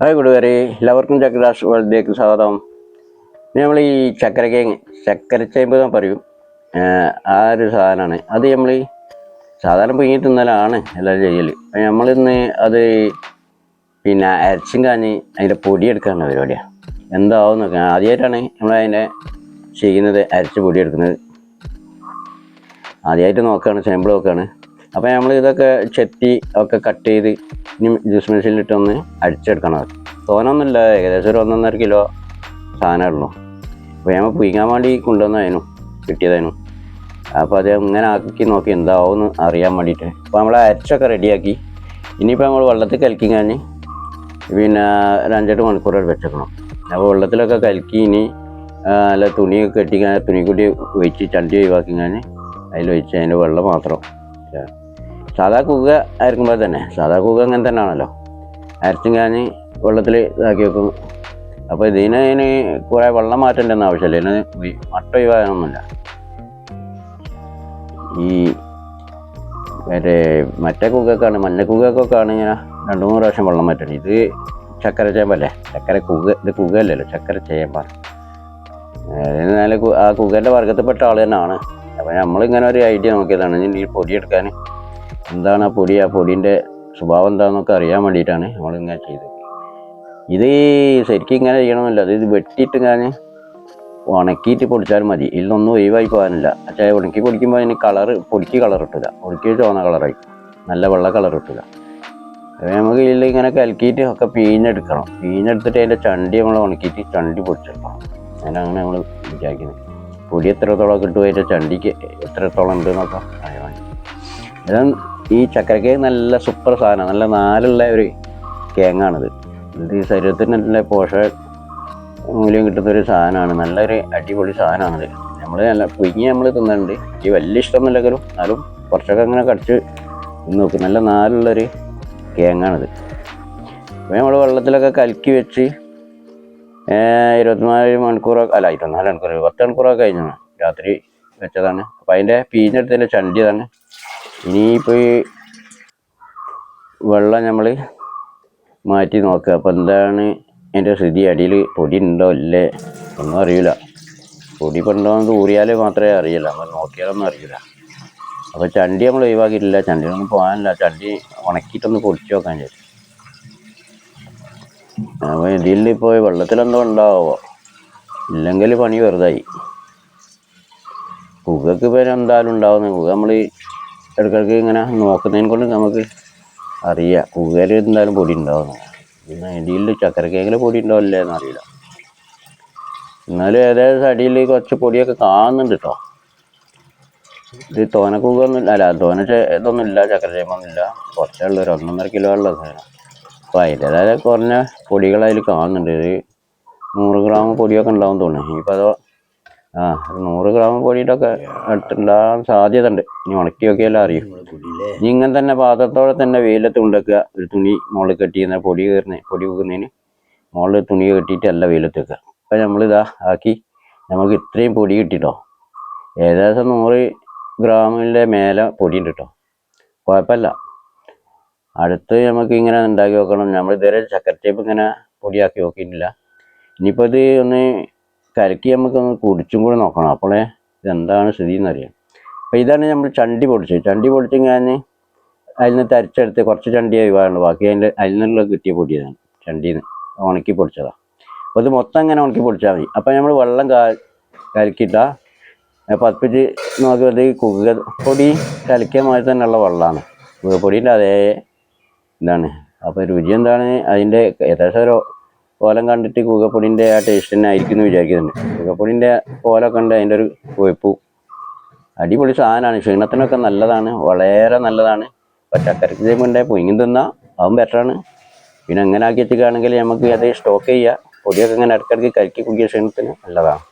Hi കൂട്ടുകാരെ എല്ലാവർക്കും ചക്രാഷ് വേൾഡിലേക്ക് സ്വാഗതം നമ്മൾ ഈ ചക്കരക്കേങ്ങ് ചക്കരച്ചേമ്പ് എന്ന് പറയും. ആ ഒരു സാധനമാണ്. അത് നമ്മൾ സാധാരണ പിങ്ങി തിന്നലാണ് എല്ലാവരും ചെയ്യൽ അപ്പം നമ്മളിന്ന് അത് പിന്നെ അരച്ചും കാഞ്ഞ് അതിന്റെ പൊടിയെടുക്കാനുള്ള പരിപാടിയാണ് എന്താവും നോക്കാം. ആദ്യമായിട്ടാണ് നമ്മൾ അതിന്റെ ചെയ്യുന്നത് അരച്ച് പൊടിയെടുക്കുന്നത് ആദ്യമായിട്ട് നോക്കുകയാണ് സാമ്പിൾ നോക്കുകയാണ് അപ്പോൾ നമ്മൾ ഇതൊക്കെ ചെത്തി ഒക്കെ കട്ട് ചെയ്ത് ഇനി ജ്യൂസ് മെഷീനിലിട്ട് ഒന്ന് അടിച്ചെടുക്കണം തോനൊന്നുമില്ല ഏകദേശം ഒരു ഒന്നൊന്നര കിലോ സാധനമുള്ളൂ അപ്പോൾ നമ്മൾ പുയിങ്ങാൻ വേണ്ടി കൊണ്ടുവന്നതായിരുന്നു കിട്ടിയതായിരുന്നു. അപ്പോൾ അത് ഇങ്ങനെ ആക്കി നോക്കി എന്താവും അറിയാൻ വേണ്ടിയിട്ട്. അപ്പോൾ നമ്മൾ അരച്ചൊക്കെ റെഡിയാക്കി ഇനിയിപ്പോൾ നമ്മൾ വെള്ളത്തിൽ കലക്കി കഴിഞ്ഞ് പിന്നെ ഒരു അഞ്ചെട്ട് മണിക്കൂർ വെച്ചേക്കണം. അപ്പോൾ വെള്ളത്തിലൊക്കെ കലക്കി ഇനി നല്ല തുണിയൊക്കെ കെട്ടി കഴിഞ്ഞാൽ തുണിക്കുട്ടി ഒഴിച്ച് ചണ്ടി ഒഴിവാക്കി കഴിഞ്ഞ് അതിൽ ഒഴിച്ച് അതിന്റെ വെള്ളം മാത്രം. സാധാ കുക അരക്കുമ്പോൾ തന്നെ. സാധാ കുക അങ്ങനെ തന്നെ ആണല്ലോ. അരച്ചും കാഞ്ഞ് വെള്ളത്തിൽ ഇതാക്കി വെക്കും. അപ്പോൾ ഇതിന് ഇനി കുറേ വെള്ളം മാറ്റേണ്ടെന്ന് ആവശ്യമില്ല ഇതിന് മട്ട ഒഴിവാകാനൊന്നുമില്ല ഈ മറ്റേ മറ്റേ കുകക്കാണ് മഞ്ഞ കുക്കൊക്കെയാണ് ഇങ്ങനെ രണ്ട് മൂന്ന് പ്രാവശ്യം വെള്ളം മാറ്റണം ഇത് ചക്കര ചേമ്പല്ലേ? ചക്കര കുക ഇത് കുകയല്ലല്ലോ ചക്കര ചേമ്പാണ് എന്നാലും ആ കുകന്റെ വർഗത്തിൽപ്പെട്ട ആൾ തന്നെയാണ്. അപ്പോൾ നമ്മളിങ്ങനെ ഒരു ഐഡിയ നോക്കിയതാണ്. ഇനി പൊടിയെടുക്കാൻ എന്താണ് ആ പൊടി? ആ പൊടിന്റെ സ്വഭാവം എന്താണെന്നൊക്കെ അറിയാൻ വേണ്ടിയിട്ടാണ് നമ്മളിങ്ങനെ ചെയ്തത്. ഇത് ശരിക്കും ഇങ്ങനെ ചെയ്യണമെന്നില്ല അത് ഇത് വെട്ടിയിട്ട് ഞാൻ ഉണക്കിയിട്ട് പൊടിച്ചാലും മതി. ഇതിലൊന്നും ഒഴിവായി പോകാനില്ല. പക്ഷേ ഉണക്കി പൊടിക്കുമ്പോൾ അതിന് കളർ പൊടിക്ക് കളർ ഇട്ടില്ല പൊടിക്ക് ചുവന്ന കളറായി. നല്ല വെള്ള കളർ അപ്പോൾ നമുക്ക് ഇതിൽ ഇങ്ങനെ കലക്കിയിട്ട് ഒക്കെ പീഞ്ഞെടുക്കണം. പീഞ്ഞെടുത്തിട്ട് അതിന്റെ ചണ്ടി നമ്മൾ ഉണക്കിയിട്ട് ചണ്ടി പൊടിച്ചെടുക്കണം. അങ്ങനെ നമ്മൾ വിചാരിക്കുന്നത്. പൊടി എത്രത്തോളം കിട്ടുമോ അതിന്റെ ചണ്ടിക്ക് എത്രത്തോളം ഉണ്ട് എന്നൊക്കെ അറിയാൻ ഈ ചക്കരക്കേക്ക് നല്ല സൂപ്പർ സാധനമാണ് നല്ല നാലുള്ള ഒരു കേങ്ങാണിത് ഇത് ഈ ശരീരത്തിന് നല്ല പോഷക മൂല്യം കിട്ടുന്ന ഒരു സാധനമാണ്. നല്ലൊരു അടിപൊളി സാധനമാണിത്. നമ്മൾ നല്ല പുഴുങ്ങി നമ്മൾ തിന്നുന്നുണ്ട് ഈ വലിയ ഇഷ്ടമൊന്നുമില്ലെങ്കിലും എന്നാലും കുറച്ചൊക്കെ അങ്ങനെ കടിച്ച് നോക്കും. നല്ല നാലുള്ളൊരു കേങ്ങാണിത് അപ്പോൾ നമ്മൾ വെള്ളത്തിലൊക്കെ കലക്കി വെച്ച് ഇരുപത്തിനാല് മണിക്കൂറൊക്കെ അല്ല ഇരുപത്തിനാല് മണിക്കൂർ പത്ത് മണിക്കൂറൊക്കെ കഴിഞ്ഞാണ് രാത്രി വെച്ചതാണ്. അപ്പോൾ അതിന്റെ പീഞ്ഞെടുത്തതിന്റെ ചണ്ടിയതാണ് ഇനിയിപ്പോൾ ഈ വെള്ളം നമ്മൾ മാറ്റി നോക്കുക അപ്പോൾ എന്താണ് എന്റെ സ്ഥിതി? അടിയിൽ പൊടി ഉണ്ടോ ഇല്ലേ? ഒന്നും അറിയില്ല പൊടി കൊണ്ടോ എന്ന് ഊറിയാൽ മാത്രമേ അറിയില്ല നമ്മൾ നോക്കിയാലൊന്നും അറിയില്ല അപ്പോൾ ചണ്ടി നമ്മൾ ഒഴിവാക്കിയിട്ടില്ല. ചണ്ടിനൊന്നും പോകാനില്ല. ചണ്ടി ഉണക്കിയിട്ടൊന്ന് പൊടിച്ച് നോക്കാൻ ചേച്ചി അപ്പോൾ ഇതിൽ ഇപ്പോൾ വെള്ളത്തിലെന്തോ ഉണ്ടാവോ? ഇല്ലെങ്കിൽ പണി വെറുതായി. പുകക്ക് പേര് എന്തായാലും ഉണ്ടാവുന്ന. പുക നമ്മൾ ഇടയ്ക്കിടയ്ക്ക് ഇങ്ങനെ നോക്കുന്നതിനെ കൊണ്ട് നമുക്ക് അറിയാം. പുകയിൽ എന്തായാലും പൊടി ഉണ്ടാവുന്നു പിന്നെ അടിയിൽ ചക്കരക്കേക്കിൽ പൊടി ഉണ്ടാവില്ലേ എന്നറിയില്ല. എന്നാലും ഏകദേശം അടിയിൽ കുറച്ച് പൊടിയൊക്കെ കാണുന്നുണ്ട് കേട്ടോ ഇത് തോന കൂകൊന്നും അല്ല തോന ഇതൊന്നും ഇല്ല. ചക്കര ചേമ്പൊന്നും ഇല്ല. കുറച്ചേ ഉള്ളൂ. ഒരു ഒന്നൊന്നര കിലോ ഉള്ള സാധനം. അപ്പോൾ അതിന്റെതായ കുറഞ്ഞ പൊടികൾ അതിൽ കാണുന്നുണ്ട്. ഇത് നൂറ് ഗ്രാം പൊടിയൊക്കെ ഉണ്ടാവും തോന്നുന്നു. ഇനിയിപ്പോൾ അതോ ആ നൂറ് ഗ്രാം കോഴിയുടെ ഒക്കെ അടുത്തുണ്ടാകാൻ സാധ്യത ഉണ്ട് ഇനി ഉണക്കി നോക്കിയാലും അറിയും ഇനി ഇങ്ങനെ തന്നെ പാത്രത്തോടെ തന്നെ വെയിലത്ത് ഉണ്ടാക്കുക. ഒരു തുണി മുകളിൽ കെട്ടിയിരുന്ന പൊടി കയറുന്ന പൊടി വെക്കുന്നതിന് മുകളിൽ തുണി കെട്ടിയിട്ട് അല്ല വെയിലത്ത് വെക്കുക. അപ്പം നമ്മളിതാ ആക്കി നമുക്ക് ഇത്രയും പൊടി കിട്ടിട്ടോ. ഏകദേശം നൂറ് ഗ്രാമിന്റെ മേലെ പൊടി ഉണ്ട് കേട്ടോ. കുഴപ്പമില്ല. അടുത്ത് നമുക്ക് ഇങ്ങനെ ഉണ്ടാക്കി നോക്കണം നമ്മൾ ഇതുവരെ ടേപ്പ് ഇങ്ങനെ പൊടിയാക്കി നോക്കിയിട്ടില്ല. ഇനിയിപ്പോൾ ഇത് ഒന്ന് കലക്കി നമുക്കൊന്ന് കുടിച്ചും കൂടെ നോക്കണം. അപ്പോളേ ഇതെന്താണ് സ്ഥിതി എന്നറിയാം അപ്പോൾ ഇതാണ് നമ്മൾ ചണ്ടി പൊടിച്ചത്. ചണ്ടി പൊടിച്ച് കഴിഞ്ഞാൽ അതിൽ നിന്ന് തരിച്ചെടുത്ത് കുറച്ച് ചണ്ടി ഒഴിവാറുണ്ട് ബാക്കി അതിന്റെ അതിൽ നിന്നുള്ള കിട്ടിയ പൊടിയതാണ് ചണ്ടിന്ന് ഉണക്കി പൊടിച്ചതാണ് അപ്പോൾ ഇത് മൊത്തം അങ്ങനെ ഉണക്കി പൊടിച്ചാൽ മതി. അപ്പോൾ നമ്മൾ വെള്ളം കാ കലക്കിയിട്ടാൽ പതിപ്പിച്ച് നോക്കിയത് ഈ കുക പൊടി കലക്കിയ മാതിരി തന്നെയുള്ള വെള്ളമാണ് കുക്കപ്പൊടിന്റെ അതേ ഇതാണ്. അപ്പോൾ രുചി എന്താണ്? അതിന്റെ ഏകദേശം ഒരു കോലം കണ്ടിട്ട് കൂകപ്പൊടിന്റെ ആ ടേസ്റ്റ് തന്നെ ആയിരിക്കും എന്ന് വിചാരിക്കുന്നുണ്ട്. കൂകപ്പൊടിന്റെ കോലമൊക്കെ ഉണ്ട് അതിന്റെ ഒരു കുഴപ്പു. അടിപൊളി സാധനമാണ്. ക്ഷീണത്തിനൊക്കെ നല്ലതാണ് വളരെ നല്ലതാണ്. പച്ചക്കറിക്ക് ചെയ്യുമ്പോൾ പുഴുങ്ങി തിന്നാൽ അതും ബെറ്ററാണ് പിന്നെ അങ്ങനെ ആക്കി വെച്ചിട്ടാണെങ്കിൽ നമുക്ക് അത് സ്റ്റോക്ക് ചെയ്യുക പൊടിയൊക്കെ ഇങ്ങനെ ഇടയ്ക്കിടയ്ക്ക് കരിക്കി കുടിക്കുക ക്ഷീണത്തിന് നല്ലതാണ്.